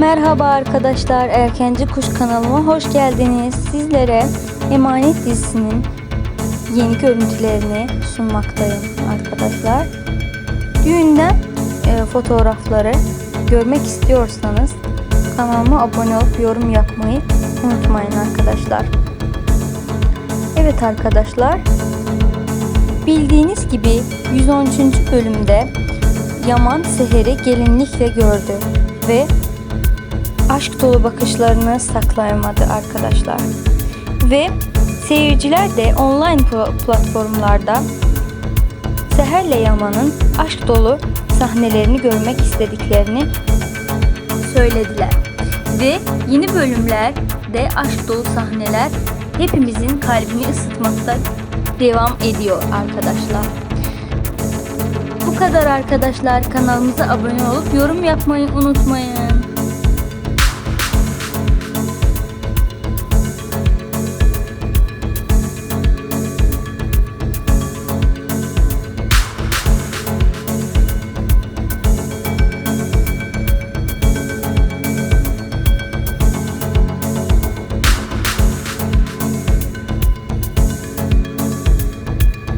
Merhaba arkadaşlar, Erkenci Kuş kanalıma hoş geldiniz. Sizlere Emanet dizisinin yeni görüntülerini sunmaktayım arkadaşlar. Düğünden e, fotoğrafları görmek istiyorsanız kanalıma abone olup yorum yapmayı unutmayın arkadaşlar. Evet arkadaşlar, bildiğiniz gibi 113. bölümde Yaman Seher'i gelinlikle gördü ve aşk dolu bakışlarını saklayamadı arkadaşlar. Ve seyirciler de online pl- platformlarda Seher'le Yaman'ın aşk dolu sahnelerini görmek istediklerini söylediler. Ve yeni bölümlerde aşk dolu sahneler hepimizin kalbini ısıtmakta devam ediyor arkadaşlar. Bu kadar arkadaşlar. Kanalımıza abone olup yorum yapmayı unutmayın.